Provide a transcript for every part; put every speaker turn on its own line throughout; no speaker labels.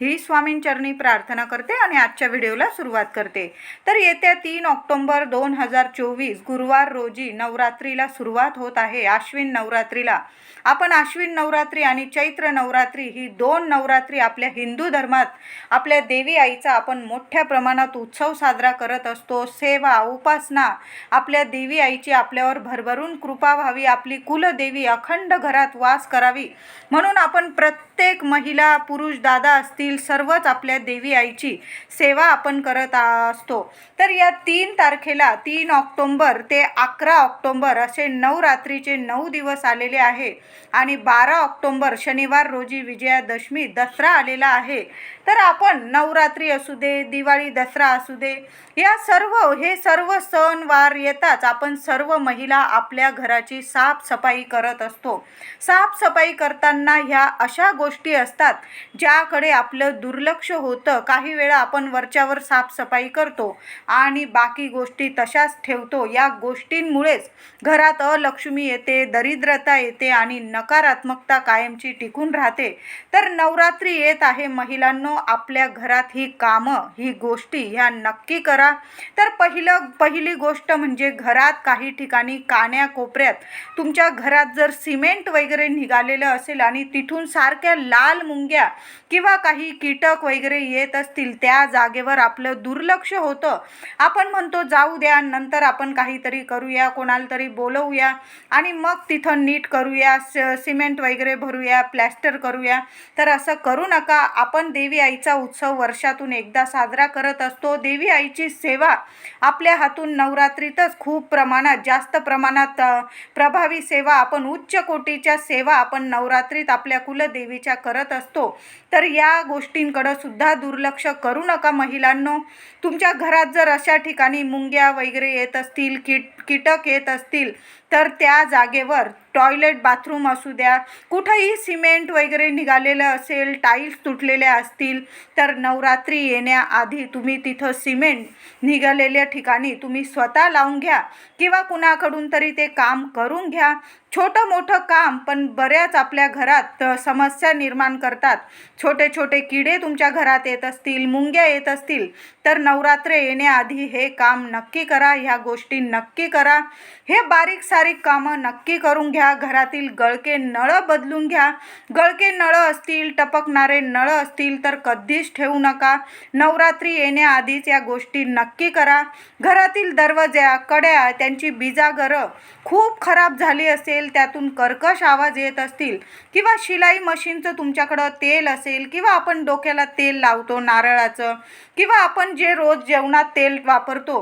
ही स्वामींचरणी प्रार्थना करते आणि आजच्या व्हिडिओला सुरुवात करते. तर येत्या तीन ऑक्टोंबर दोन हजार चोवीस गुरुवार रोजी नवरात्रीला सुरुवात होत आहे आश्विन नवरात्रीला. आपण आश्विन नवरात्री आणि चैत्र नवरात्री ही दोन नवरात्री आपल्या हिंदू धर्मात आपल्या देवी आईचा आपण मोठ्या प्रमाणात उत्सव साजरा करत असतो. सेवा उपासना आपल्या देवी आईची आपल्यावर भरभरून कृपा व्हावी आपली कुलदेवी अखंड घरात वास करावी. म्हणून आपण प्रत्येक महिला पुरुष दादा असतील सर्वच आपल्या देवी आईची सेवा आपण करत असतो. तर या तीन तारखेला तीन ऑक्टोंबर ते अकरा ऑक्टोंबर असे नऊ रात्रीचे नऊ दिवस आलेले आहे आणि बारा ऑक्टोंबर शनिवार रोजी विजयादशमी दसरा आलेला आहे. तर आपण नवरात्री असू दे दिवाळी दसरा असू दे या सर्व हे सर्व सण वार येताच आपण सर्व महिला आपल्या घराची साफसफाई करत असतो. साफसफाई करताना ह्या अशा गोष्टी असतात ज्याकडे आपलं दुर्लक्ष होतं. काही वेळा आपण वरच्यावर साफसफाई करतो आणि बाकी गोष्टी तशाच ठेवतो. या गोष्टींमुळेच घरात अलक्ष्मी येते दरिद्रता येते आणि नकारात्मकता कायमची टिकून राहते. तर नवरात्री येत आहे महिलांनो आपल्या घरात ही कामं ही गोष्टी ह्या नक्की करा. तर पहिलं पहिली गोष्ट म्हणजे घरात काही ठिकाणी कान्या कोपऱ्यात तुमच्या घरात जर सिमेंट वगैरे निघालेलं असेल आणि तिथून सारख्या लाल मुंग्या किंवा काही कीटक वगैरे येत असतील त्या जागेवर आपलं दुर्लक्ष होतं. आपण म्हणतो जाऊ द्या नंतर आपण काहीतरी करूया कोणाला तरी बोलवूया आणि मग तिथं नीट करूया सिमेंट वगैरे भरूया प्लॅस्टर करूया. तर असं करू नका. आपण देवी आईचा उत्सव वर्षातून एकदा साजरा करत असतो. देवी आईची सेवा. आपल्या हातून नवरात्रीतच खूप प्रमाणात जास्त प्रमाणात प्रभावी सेवा आपण उच्च कोटीच्या सेवा आपण नवरात्रीत आपल्या कुलदेवीच्या करत असतो. तर या गोष्टींकडं सुद्धा दुर्लक्ष करू नका महिलांनो. तुमच्या घरात जर अशा ठिकाणी मुंग्या वगैरे येत असतील कीट कीटक येत असतील तर त्या जागेवर टॉयलेट बाथरूम असू द्या कुठंही सिमेंट वगैरे निघालेलं असेल टाईल्स तुटलेल्या असतील तर नवरात्री येण्याआधी तुम्ही तिथं सिमेंट निघालेल्या ठिकाणी तुम्ही स्वतः लावून घ्या किंवा कुणाकडून तरी ते काम करून घ्या. छोटं मोठं काम पण बऱ्याच आपल्या घरात समस्या निर्माण करतात. छोटे छोटे किडे तुमच्या घरात येत असतील मुंग्या येत असतील तर नवरात्र येण्याआधी हे काम नक्की करा ह्या गोष्टी नक्की करा. हे बारीक सारीक कामं नक्की करून घ्या घरातील गळके नळं बदलून घ्या. गळके नळं असतील टपकणारे नळं असतील तर कधीच ठेवू नका. नवरात्री येण्याआधीच या गोष्टी नक्की करा. घरातील दरवाज्या कड्या त्यांची बिजागरं खूप खराब झाली असेल त्यातून कर्कश आवाज येत असतील किंवा शिलाई मशीनचं तुमच्याकडं तेल असेल किंवा आपण डोक्याला तेल लावतो नारळाचं किंवा आपण जे रोज जेवणात तेल वापरतो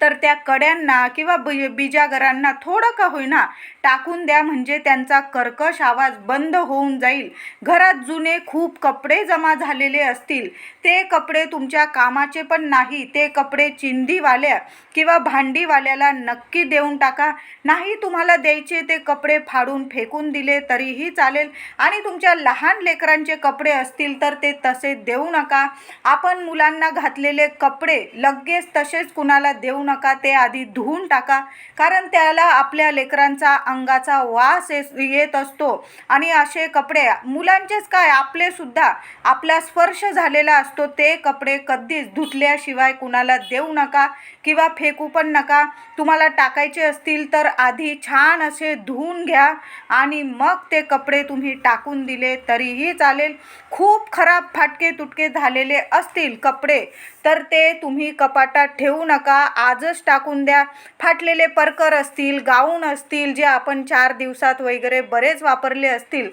तर त्या कड्यांना किंवा बि बिजागरांना थोडं का होईना टाकून द्या म्हणजे त्यांचा कर्कश आवाज बंद होऊन जाईल. घरात जुने खूप कपडे जमा झालेले असतील. ते कपडे तुमच्या कामाचे पण नाही ते कपडे चिंधीवाल्या किंवा भांडीवाल्याला नक्की देऊन टाका. नाही तुम्हाला द्यायचे ते कपडे फाडून फेकून दिले तरीही चालेल. आणि तुमच्या लहान लेकरांचे कपडे असतील तर ते तसे देऊ नका. आपण मुलांना घातलेले कपडे लगेच तसेच कुणाला देऊ नका ते आधी धुवून टाका. कारण त्याला आपल्या लेकरांचा अंगाचा वास येत असतो. आणि असे कपडे मुलांचेच काय आपले सुद्धा आपला स्पर्श झालेला असतो ते कपडे कधीच धुतल्याशिवाय कुणाला देऊ नका किंवा फेकू पण नका. तुम्हाला टाकायचे असतील तर आधी छान असे धुवून घ्या आणि मग ते कपडे तुम्ही टाकून दिले तरीही चालेल. खूप खराब फाटके तुटके झालेले असतील कपडे तर ते तुम्ही कपाटात ठेवू नका. आजच टाकून द्या. फाटलेले परकर असतील गाऊन असतील जे आपण चार दिवसात वगैरे बरेच वापरले असतील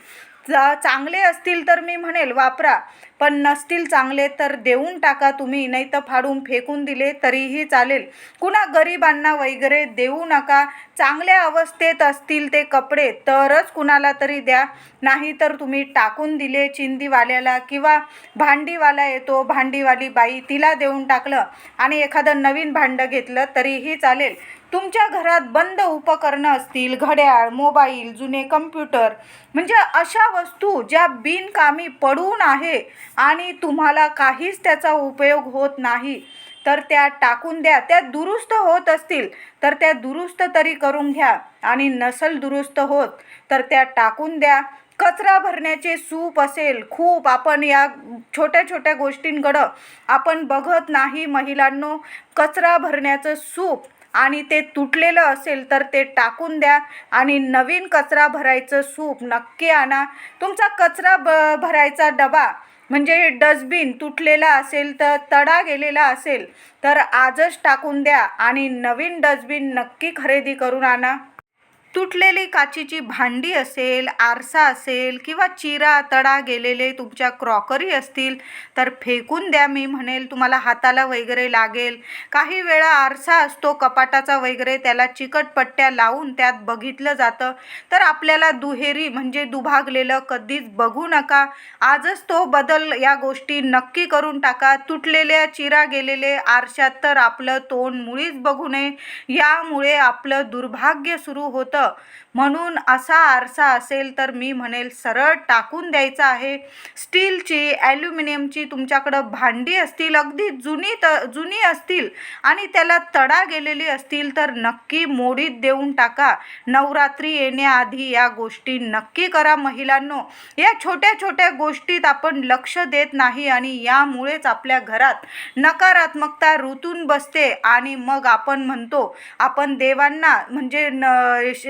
चा चांगले असतील तर मी म्हणेल वापरा. पण नसतील चांगले तर देऊन टाका तुम्ही नाही तर फाडून फेकून दिले तरीही चालेल. कुणा गरिबांना वगैरे देऊ नका. चांगल्या अवस्थेत असतील ते कपडे तरच कुणाला तरी द्या. नाही तर तुम्ही टाकून दिले चिंदीवाल्याला किंवा भांडीवाला येतो भांडीवाली बाई तिला देऊन टाकलं आणि एखादं नवीन भांडं घेतलं तरीही चालेल. तुमच्या घरात बंद उपकरणं असतील घड्याळ मोबाईल जुने कम्प्युटर म्हणजे अशा वस्तू ज्या बिनकामी पडून आहे आणि तुम्हाला काहीच त्याचा उपयोग होत नाही तर त्या टाकून द्या. त्या दुरुस्त होत असतील तर त्या दुरुस्त तरी करून घ्या. आणि नसल दुरुस्त होत तर त्या टाकून द्या. कचरा भरण्याचे सूप असेल खूप आपण या छोट्या छोट्या गोष्टींकडं आपण बघत नाही महिलांनो. कचरा भरण्याचं सूप आणि ते तुटलेलं असेल तर ते टाकून द्या. आणि नवीन कचरा भरायचं सूप नक्की आणा. तुमचा कचरा ब भरायचा डबा म्हणजे डस्टबिन तुटलेला असेल तर तडा गेलेला असेल तर आजच टाकून द्या. आणि नवीन डस्टबिन नक्की खरेदी करून आणा. तुटलेली काचीची भांडी असेल आरसा असेल किंवा चिरा तडा गेलेले तुमच्या क्रॉकरी असतील तर फेकून द्या. मी म्हणेल तुम्हाला हाताला वगैरे लागेल. काही वेळा आरसा असतो कपाटाचा वगैरे त्याला चिकट पट्ट्या लावून त्यात बघितलं जातं. तर आपल्याला दुहेरी म्हणजे दुभागलेलं कधीच बघू नका. आजच तो बदल या गोष्टी नक्की करून टाका. तुटलेल्या चिरा गेलेले आरशात तर आपलं तोंड मुळीच बघू नये. यामुळे आपलं दुर्भाग्य सुरू होतं. म्हणून असा आरसा असेल तर मी म्हणेल सरळ टाकून द्यायचा आहे. स्टीलची ॲल्युमिनियमची तुमच्याकडं भांडी असतील अगदी जुनी त जुनी असतील आणि त्याला तडा गेलेली असतील तर नक्की मोडीत देऊन टाका. नवरात्री येण्याआधी या गोष्टी नक्की करा महिलांनो. या छोट्या छोट्या गोष्टीत आपण लक्ष देत नाही आणि यामुळेच आपल्या घरात नकारात्मकता ऋतून बसते आणि मग आपण म्हणतो आपण देवांना म्हणजे न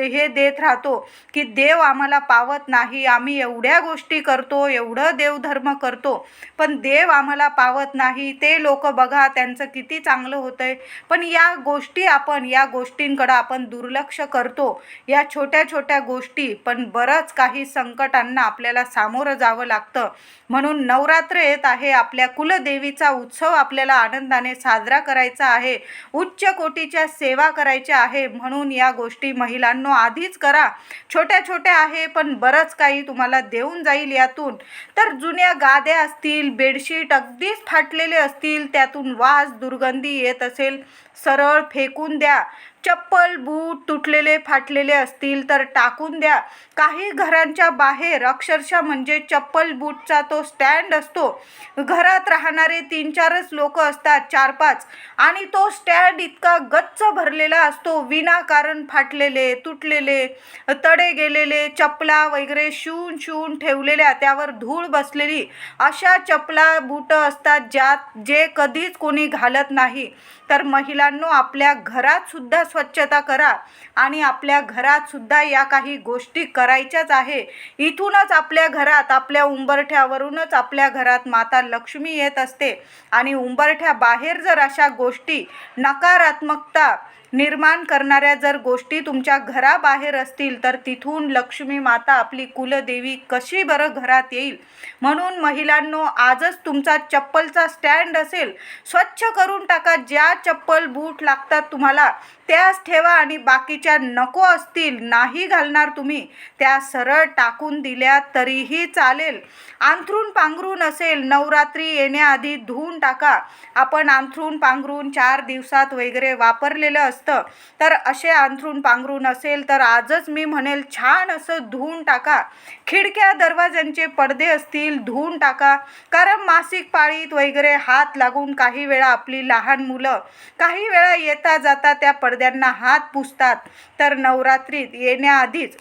हे देत राहतो की देव आम्हाला पावत नाही आम्ही एवढ्या गोष्टी करतो एवढं देवधर्म करतो पण देव आम्हाला पावत नाही. ते लोक बघा त्यांचं किती चांगलं होतं आहे पण या गोष्टी आपण या गोष्टींकडं आपण दुर्लक्ष करतो. या छोट्या छोट्या गोष्टी पण बरंच काही संकटांना आपल्याला सामोरं जावं लागतं. म्हणून नवरात्र येत आहे आपल्या कुलदेवीचा उत्सव आपल्याला आनंदाने साजरा करायचा आहे. उच्च कोटीच्या सेवा करायच्या आहे म्हणून या गोष्टी महिलांनो आधीच करा. छोट्या छोट्या आहे पण बरंच काही तुम्हाला देऊन जाईल यातून. तर जुन्या गाद्या असतील बेडशीट अगदीच फाटलेले असतील त्यातून वास दुर्गंधी येत असेल सरळ फेकून द्या. चप्पल बूट तुटलेले फाटलेले असतील तर टाकून द्या. काही घरांच्या बाहेर अक्षरशः म्हणजे चप्पल बूटचा तो स्टँड असतो. घरात राहणारे तीन चारच लोक असतात चार पाच आणि तो स्टँड इतका गच्च भरलेला असतो. विनाकारण फाटलेले तुटलेले तडे गेलेले चपला वगैरे शिवून शिवून ठेवलेल्या त्यावर धूळ बसलेली. अशा चपला बूटं असतात ज्यात जे कधीच कोणी घालत नाही. तर महिलांनो आपल्या घरात सुद्धा स्वच्छता करा आणि आपल्या घरात सुद्धा या काही गोष्टी करायच्याच आहे. इथूनच आपल्या घरात आपल्या उंबरठ्यावरूनच आपल्या घरात माता लक्ष्मी येत असते. आणि उंबरठ्या बाहेर जर अशा गोष्टी नकारात्मकता निर्माण करणाऱ्या जर गोष्टी तुमच्या घराबाहेर असतील तर तिथून लक्ष्मी माता आपली कुलदेवी कशी बरं घरात येईल? म्हणून महिलांनो आजच तुमचा चप्पलचा स्टँड असेल स्वच्छ करून टाका. ज्या चप्पल बूट लागतात तुम्हाला त्याच ठेवा आणि बाकीच्या नको असतील नाही घालणार तुम्ही. त्या सरळ टाकून दिल्या तरीही चालेल. अंथरून पांघरून असेल नवरात्री येण्याआधी धुवून टाका. आपण अंथरून पांघरून चार दिवसात वगैरे वापरलेलं असतं. तर असे अंथरून पांघरून असेल तर आजच मी म्हणेल छान असं धुवून टाका. खिडक्या दरवाज्यांचे पडदे असतील धुवून टाका. कारण मासिक पाळीत वगैरे हात लागून काही वेळा आपली लहान मुलं काही वेळा येता जाता त्या पडद्यांना हात पुसतात तर नवरात्रीत येण्याआधीच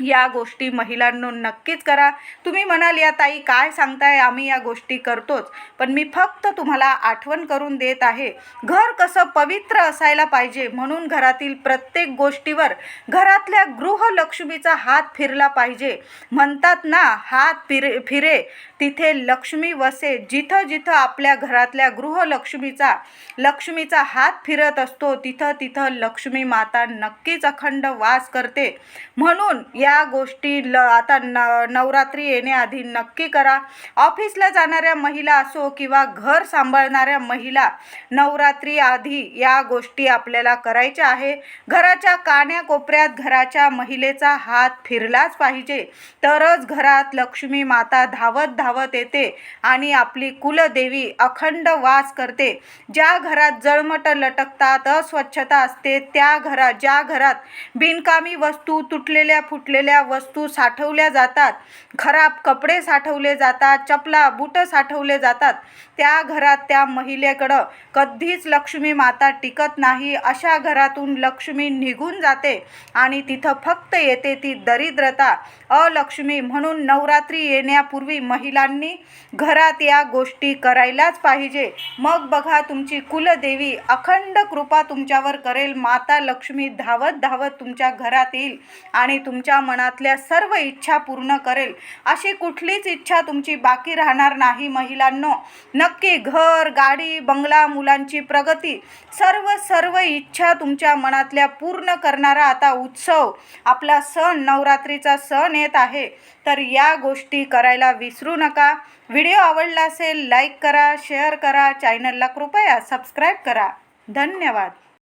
या गोष्टी महिलांनो नक्कीच करा. तुम्ही म्हणाल या ताई काय सांगताय? आम्ही या गोष्टी करतोच. पण मी फक्त तुम्हाला आठवण करून देत आहे. घर कसं पवित्र असायला पाहिजे म्हणून घरातील प्रत्येक गोष्टीवर घरातल्या गृहलक्ष्मीचा हात फिरला पाहिजे. म्हणतात ना हात फिरे फिरे. तिथे लक्ष्मी वसे. जिथं जिथं आपल्या घरातल्या गृहलक्ष्मीचा लक्ष्मीचा हात फिरत असतो तिथं तिथं लक्ष्मी माता नक्कीच अखंड वास करते. म्हणून या गोष्टी ल आता न नवरात्री येण्याआधी नक्की करा. ऑफिसला जाणाऱ्या महिला असो किंवा घर सांभाळणाऱ्या महिला नवरात्री आधी या गोष्टी आपल्याला करायच्या आहे. घराच्या कान्याकोपऱ्यात घराच्या महिलेचा हात फिरलाच पाहिजे. तरच घरात लक्ष्मी माता धावत धावत येते आणि आपली कुलदेवी अखंड वास करते. ज्या घरात जळमट लटकतात अस्वच्छता असते त्या घरात ज्या घरात बिनकामी वस्तू तुटलेल्या फुटल्या नसलेल्या वस्तू साठवल्या जातात. खराब कपडे साठवले जातात चपला बूट साठवले जातात. त्या घरात त्या महिलेकडं कधीच लक्ष्मी माता टिकत नाही. अशा घरातून लक्ष्मी निघून जाते आणि तिथं फक्त येते ती दरिद्रता. अलक्ष्मी म्हणून नवरात्री येण्यापूर्वी महिलांनी घरात या गोष्टी करायलाच पाहिजे. मग बघा तुमची कुलदेवी अखंड कृपा तुमच्यावर करेल. माता लक्ष्मी धावत धावत तुमच्या घरात येईल आणि तुमच्या मनातल्या सर्व इच्छा पूर्ण करेल. अशी कुठलीच इच्छा तुमची बाकी राहणार नाही महिलांनो. नक्की घर गाडी बंगला मुलांची प्रगती सर्व सर्व इच्छा तुमच्या मनातल्या पूर्ण करणारा आता उत्सव आपला सण नवरात्रीचा सण येत आहे. तर या गोष्टी करायला विसरू नका. व्हिडिओ आवडला असेल लाईक करा शेअर करा चॅनलला कृपया सबस्क्राईब करा. धन्यवाद.